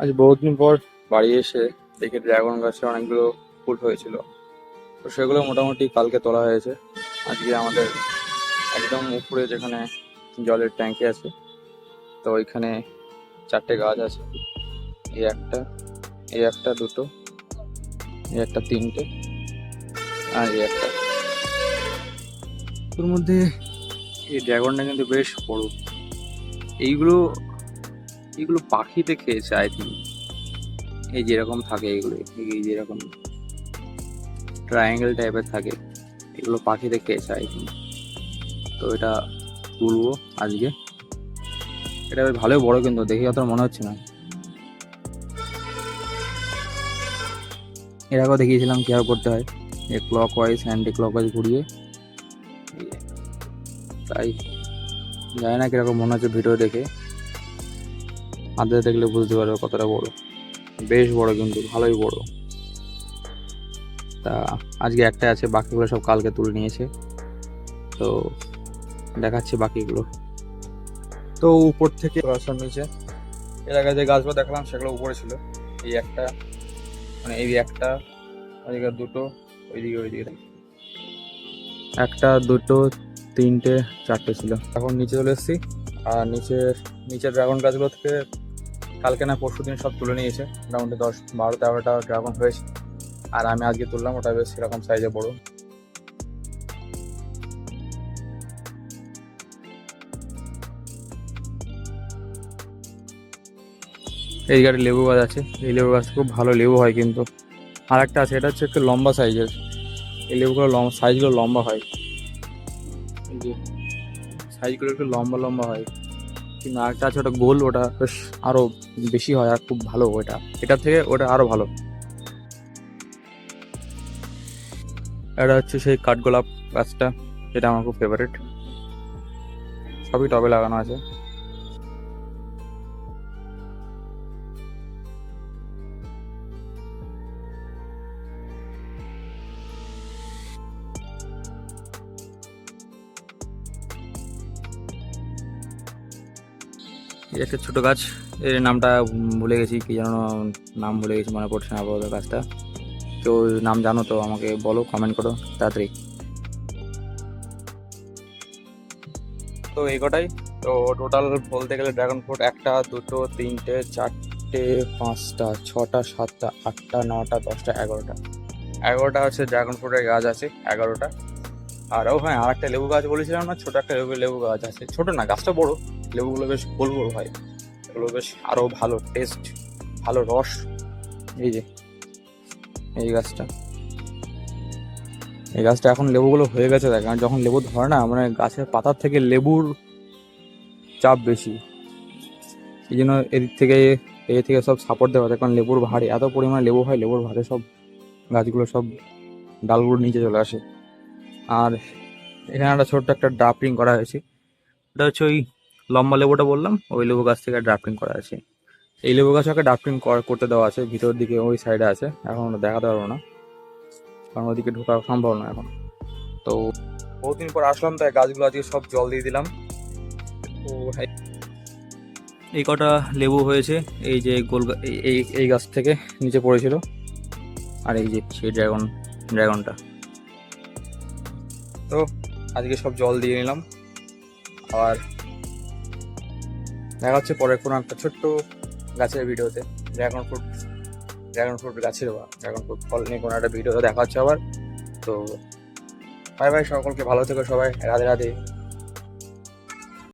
আজ বহুদিন পর বাড়ি এসে দেখি ড্রাগন গাছে অনেকগুলো ফুল হয়েছিল। তো সেগুলো মোটামুটি কালকে তোলা হয়েছে। আজকে আমাদের একদম উপরে যেখানে জলের ট্যাঙ্কি আছে, তো ওইখানে চারটে গাছ আছে। এই একটা এই একটা দুটো, এই একটা তিনটে, আর এই একটা। ওর মধ্যে এই ড্রাগনটা কিন্তু বেশ বড়। এইগুলো এগুলো পাখিতে খেয়েছে আই থিঙ্ক এই যেরকম থাকে এগুলো, এই যেরকম ট্রায়াঙ্গেল টাইপের থাকে, এগুলো পাখিতে খেয়েছে আই থিঙ্ক তো এটা তুলবো আজকে। এটা বেশ ভালোই বড় কিন্তু, দেখে অত মনে হচ্ছে না। এর আগেও দেখিয়েছিলাম কীভাবে করতে হয়, এ clockwise anticlockwise ঘুরিয়ে তাই। জানি না কীরকম মনে হচ্ছে ভিডিও দেখে। হাতে দেখলে বুঝতে পারবে কতটা বড়। বেশ বড় কিন্তু ভালোই বড়। তা আজকে একটা আছে বাকিগুলো সব কালকে তুলে নিয়েছে। তো দেখাচ্ছি বাকিগুলো। তো উপর থেকে সব নিচে এর আগে যে গাছগুলো দেখলাম সেগুলো উপরে ছিল। এই একটা মানে এই একটা ওইদিকে দুটো ওইদিকে ওইদিকে একটা দুটো তিনটে চারটে ছিল। এখন নিচে চলে এসেছি। আর নিচে নিচের ড্রাগন গাছগুলো থেকে কালকে না পরশু দিন সব তুলে নিয়েছে। মোটামুটি দশ, বারো, তেরোটা ড্রাগন হয়েছে। আর আমি আজকে তুললাম, ওটা বেশ সেরকম সাইজে বড়। এই গাড়ি লেবু গাছ আছে। এই লেবু গাছ খুব ভালো লেবু হয় কিন্তু। আর একটা আছে, এটা হচ্ছে একটু লম্বা সাইজের এই লেবুগুলো লম্বা সাইজগুলো লম্বা হয়। সাইজগুলো একটু লম্বা লম্বা হয়। কিন্তু আরেকটা আছে, ওটা গোল, ওটা বেশ আরও বেশি হয় আর খুব ভালো ওটা। এটার থেকে ওটা আরও ভালো। এটা হচ্ছে সেই কাঠগোলাপ গাছটা এটা আমার খুব ফেভারিট সবই টবে লাগানো আছে। একটা ছোটো গাছ, এর নামটা ভুলে গেছি, কি যেন নাম ভুলে গেছি, মনে পড়ছে না আপাতত গাছটা। কেউ নাম জানো তো, আমাকে বলো কমেন্ট করো, তাড়াতাড়ি। তো এই কটাই। তো টোটাল বলতে গেলে ড্রাগন ফ্রুট একটা, দুটো, তিনটে, চারটে, পাঁচটা, ছটা, সাতটা, আটটা, নটা, দশটা, এগারোটা। এগারোটা হচ্ছে ড্রাগন ফ্রুটের গাছ আছে, এগারোটা। আর ও হ্যাঁ আর একটা লেবু গাছ বলেছিলাম না, ছোটো একটা লেবু লেবু গাছ আছে। ছোটো না, গাছটা বড়। লেবুগুলো বেশ গোল গোল হয়। এগুলো বেশ আরও ভালো টেস্ট ভালো রস। এই যে, এই গাছটা। এই গাছটা এখন লেবুগুলো হয়ে গেছে দেখ। যখন লেবু ধরে না মানে গাছের পাতার থেকে লেবুর চাপ বেশি। এই জন্য এদিক থেকে, এ থেকে সব সাপোর্ট দেওয়া কারণ লেবুর ভারে এত পরিমাণে লেবু হয়, লেবুর ভারে সব গাছগুলো, সব ডালগুলো নিচে চলে আসে। আর এখানে একটা ছোট্ট একটা ড্রাফটিং করা হয়েছে। এটা হচ্ছে ওই লম্বা লেবুটা বললাম, ওই লেবু গাছ থেকে ড্রাফটিং করা আছে। এই লেবু গাছকে ড্রাফটিং করতে দেওয়া আছে ভিতর দিকে ওই সাইডে আছে, এখন দেখাতে পারব না। কারণ ওদিকে ঢোকা সম্ভব না এখন। তো বহুদিন পর আসলাম, তাই গাছগুলো আজকে সব জল দিয়ে দিলাম। তো এই- এই কটা লেবু হয়েছে, এই যে গোল এই- এই গাছ থেকে নিচে পড়েছিল, আর এই যে সেই ড্রাগন ড্রাগনটা তো আজকে সব জল দিয়ে নিলাম আবার দেখা হচ্ছে পরে কোনো একটা ছোট্ট গাছের ভিডিওতে। ড্রাগন ফ্রুট ড্রাগন ফ্রুট গাছের বা ড্রাগন ফ্রুট ফল নিয়ে কোনো একটা ভিডিওতে দেখা হচ্ছে আবার। তো বাই বাই সকলকে, ভালো থেকো সবাই। রাধে রাধে।